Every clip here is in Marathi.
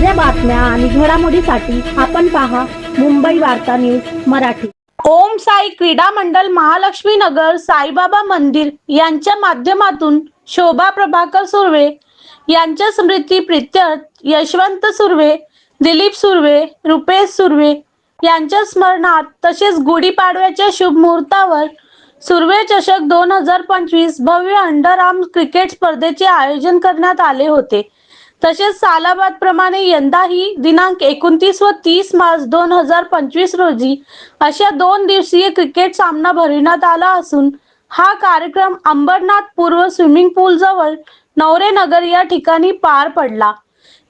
बातम्या आणि घडामोडीसाठी आपण पहा मुंबई वार्ता न्यूज मराठी. ओम साई क्रीडा मंडळ महालक्ष्मी नगर साईबाबा मंदिर यांच्या माध्यमातून शोभा प्रभाकर सुर्वे यांच्या स्मृती प्रित्यर्थ यशवंत सुर्वे दिलीप सुर्वे रुपेश सुर्वे यांच्या स्मरणात तसेच गुढीपाडव्याच्या शुभ मुहूर्तावर सुर्वे चषक दोन हजार पंचवीस भव्य अंडर आर्म क्रिकेट स्पर्धेचे आयोजन करण्यात आले होते. तसेच सालाबाद प्रमाणे यंदाही दिनांक एकोणतीस व तीस मार्च दोन हजार पंचवीस रोजी अशा दोन दिवसीय क्रिकेट सामना भरविण्यात आला असून हा कार्यक्रम अंबरनाथ पूर्व स्विमिंग पूल जवळ नवरे नगर या ठिकाणी पार पडला.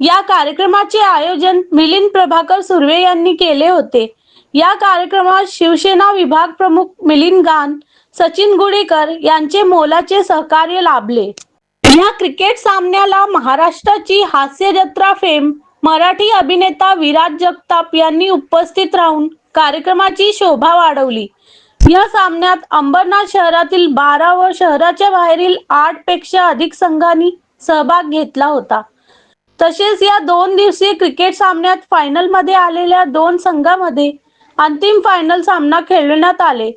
या कार्यक्रमाचे आयोजन मिलिंद प्रभाकर सुर्वे यांनी केले होते. या कार्यक्रमात शिवसेना विभाग प्रमुख मिलिंद गान सचिन गुडेकर यांचे मोलाचे सहकार्य लाभले. या क्रिकेट सामन्याला महाराष्ट्राची हास्य जत्रा फेम. मराठी अभिनेता विराज जगताप यांनी उपस्थित राहून कार्यक्रमाची शोभा वाढवली. या सामन्यात अंबरनाथ शहरातील बारा व शहराच्या बाहेरील आठपेक्षा अधिक संघांनी सहभाग घेतला होता. तसेच या दोन दिवसीय क्रिकेट सामन्यात फायनलमध्ये आलेल्या दोन संघांमध्ये अंतिम फायनल सामना खेळवण्यात आले.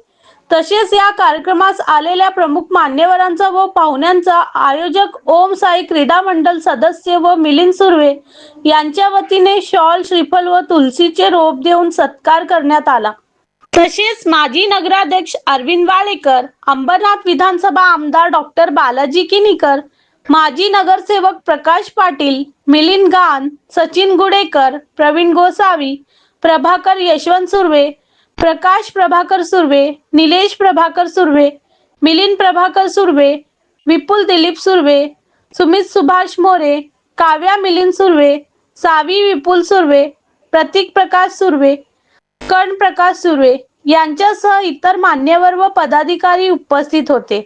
तसेच या कार्यक्रमास आलेल्या प्रमुख मान्यवरांचा व पाहुण्यांचा आयोजक ओम साई क्रीडा मंडल सदस्य व मिलिंद सुर्वे यांच्या वतीने शॉल श्रीफल व तुलसीचे रोप देऊन सत्कार करण्यात आला. तसेच माजी नगराध्यक्ष अरविंद वाळेकर अंबरनाथ विधानसभा आमदार डॉक्टर बालाजी किनीकर माजी नगरसेवक प्रकाश पाटील मिलिंद गान सचिन गुडेकर प्रवीण गोसावी प्रभाकर यशवंत सुर्वे प्रकाश प्रभाकर सुर्वे निलेश प्रभाकर सुर्वे मिलिंद प्रभाकर सुर्वे विपुल दिलीप सुर्वे सुमित सुभाष मोरे काव्या मिलिंद सुर्वे सावी विपुल सुर्वे प्रतीक प्रकाश सुर्वे कर्ण प्रकाश सुर्वे यांच्यासह इतर मान्यवर व पदाधिकारी उपस्थित होते.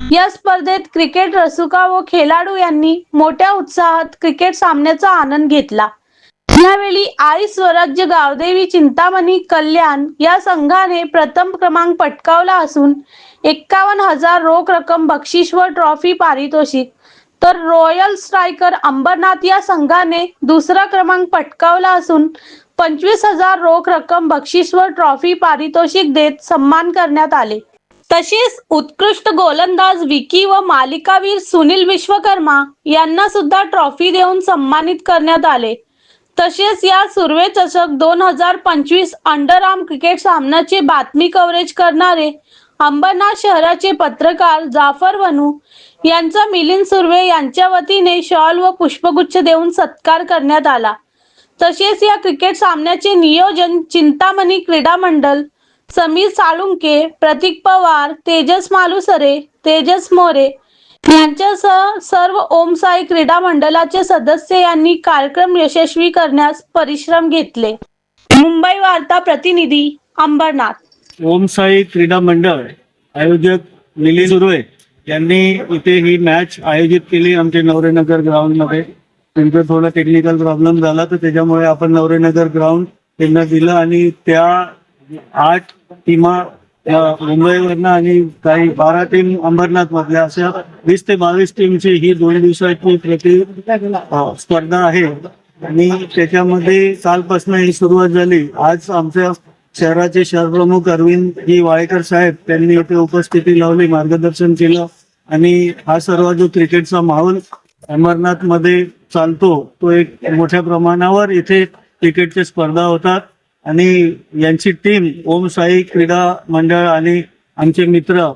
या स्पर्धेत क्रिकेट रसिका व खेळाडू यांनी मोठ्या उत्साहात क्रिकेट सामन्याचा आनंद घेतला. यावेळी आई स्वराज्य गावदेवी चिंतामणी कल्याण या संघाने प्रथम क्रमांक पटकावला असून एक्कावन्न हजार रोख रक्कम बक्षीस व ट्रॉफी पारितोषिक. तर रॉयल स्ट्रायकर अंबरनाथ या संघाने दुसरा क्रमांक पटकावला असून पंचवीस हजार रोख रक्कम बक्षीस व ट्रॉफी पारितोषिक देत सन्मान करण्यात आले. तसेच उत्कृष्ट गोलंदाज विकी व मालिकावीर सुनील विश्वकर्मा यांना सुद्धा ट्रॉफी देऊन सन्मानित करण्यात आले. तसेच या सुर्वे चषक दोन हजार पंचवीस अंडर आर्म क्रिकेट सामन्याची बातमी कव्हरेज करणारे अंबरनाथ शहराचे पत्रकार जाफर वनू यांचा मिलिंद सुर्वे यांच्या वतीने शॉल व पुष्पगुच्छ देऊन सत्कार करण्यात आला. तसेच या क्रिकेट सामन्याचे नियोजन चिंतामणी क्रीडा मंडळ समीर साळुंके प्रतीक पवार तेजस मालुसरे तेजस मोरे यांच्यासह सर्व ओम साई क्रीडा मंडळाचे सदस्य यांनी कार्यक्रम यशस्वी करण्यास परिश्रम घेतले. मुंबई वार्ता प्रतिनिधी अंबरनाथ. ओम साई क्रीडा मंडळ आयोजक निली सुर्वे यांनी इथे ही मॅच आयोजित केली. आमच्या नवरेनगर ग्राउंडमध्ये त्यांचा थोडा टेक्निकल प्रॉब्लेम झाला तर त्याच्यामुळे आपण नवरेनगर ग्राउंड त्यांना दिलं आणि त्या आठ टीमा मुंबईवरनं आणि काही बारा टीम अंबरनाथ मधल्या अशा वीस ते बावीस टीमची ही दोन दिवसाची प्रति स्पर्धा आहे. आणि त्याच्यामध्ये कालपासून ही सुरुवात झाली. आज आमच्या शहराचे शहर प्रमुख अरविंद जी वाळेकर साहेब त्यांनी इथे उपस्थिती लावली मार्गदर्शन केलं. आणि हा सर्व जो क्रिकेटचा माहोल अमरनाथमध्ये चालतो तो एक मोठ्या प्रमाणावर इथे क्रिकेटच्या स्पर्धा होतात. आणि यांची टीम ओम साई क्रीडा मंडळ आणि आमचे मित्र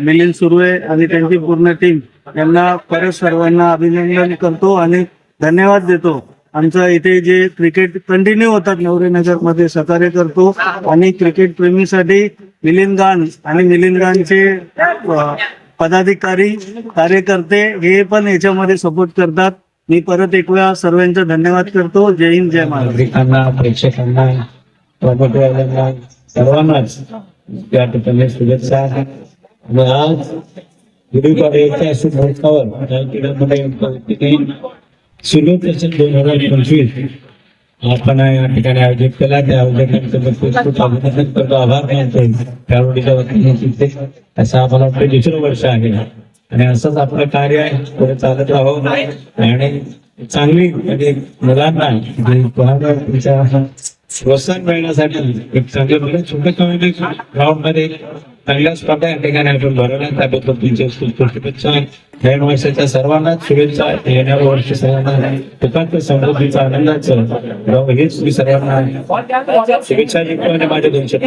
मिलिंद सुर्वे आणि त्यांची पूर्ण टीम यांना परत सर्वांना अभिनंदन करतो आणि धन्यवाद देतो. आमचं इथे जे क्रिकेट कंटिन्यू होतात नवरेनगरमध्ये सहकार्य करतो आणि क्रिकेट प्रेमीसाठी मिलिंद गान आणि मिलिंद गानचे पदाधिकारी कार्यकर्ते हे पण याच्यामध्ये सपोर्ट करतात. मी परत एक वेळा सर्वांचा धन्यवाद करतो. जय हिंद जय महाराज प्रेक्षकांना प्रबोधकांना सर्वांनाच या ठिकाणी शुभेच्छा आणि आज गुढीपाडव्याच्या शुभ मुहूर्तावर या क्रीडामध्ये दोन हजार पंचवीस. आपण या ठिकाणी आयोजित केला त्या आयोजकांचं खूप अभिनंदन करतो आभार मानतो त्यावेळीच्या वतीने असं आम्हाला वाटतं दुसरं वर्ष आहे आणि असंच आपलं कार्य आहे पुढे चालत राहावं आणि चांगली म्हणजे मुलांना तुमच्या प्रोत्साहन मिळण्यासाठी एक चांगले मुलं म्हणजे छोट्या कमी म्हणजे ग्राउंडमध्ये चांगल्या स्पर्धा या ठिकाणी आपण भरवल्या त्याबद्दल तुमच्या शुभेच्छा नवीन वर्षाच्या सर्वांनाच शुभेच्छा. येणाऱ्या वर्षी सर्वांना सुखाचं समृद्धीचा आनंदाचं हेच मी सर्वांना शुभेच्छा देतो माझ्या दोन शब्द